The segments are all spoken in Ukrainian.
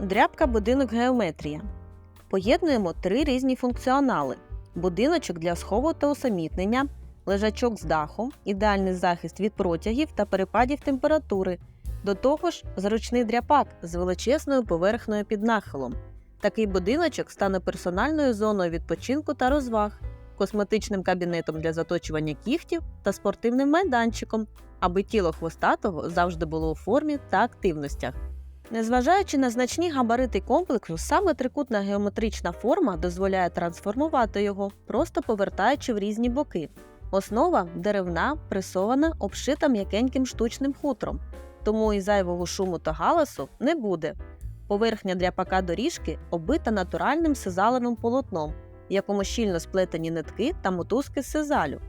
Дрябка будинок геометрія. Поєднуємо три різні функціонали: будиночок для схову та усамітнення, лежачок з даху, ідеальний захист від протягів та перепадів температури. До того ж, зручний дряпак з величезною поверхнею під нахилом. Такий будиночок стане персональною зоною відпочинку та розваг, косметичним кабінетом для заточування кігтів та спортивним майданчиком, аби тіло хвостатого завжди було у формі та активностях. Незважаючи на значні габарити комплексу, саме трикутна геометрична форма дозволяє трансформувати його, просто повертаючи в різні боки. Основа деревна, пресована, обшита м'якеньким штучним хутром, тому і зайвого шуму та галасу не буде. Поверхня дряпака доріжки оббита натуральним сизалевим полотном, в якому щільно сплетені нитки та мотузки сизалю.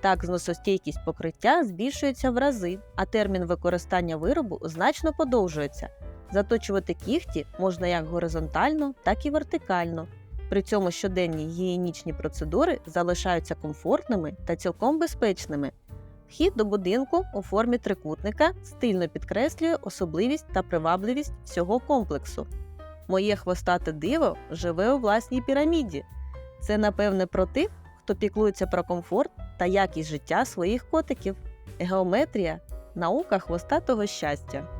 Так зносостійкість покриття збільшується в рази, а термін використання виробу значно подовжується. Заточувати кігті можна як горизонтально, так і вертикально. При цьому щоденні гігієнічні процедури залишаються комфортними та цілком безпечними. Вхід до будинку у формі трикутника стильно підкреслює особливість та привабливість всього комплексу. Моє хвостате диво живе у власній піраміді. Це напевне про тих, хто піклується про комфорт та якість життя своїх котиків. Геометрія наука хвостатого щастя.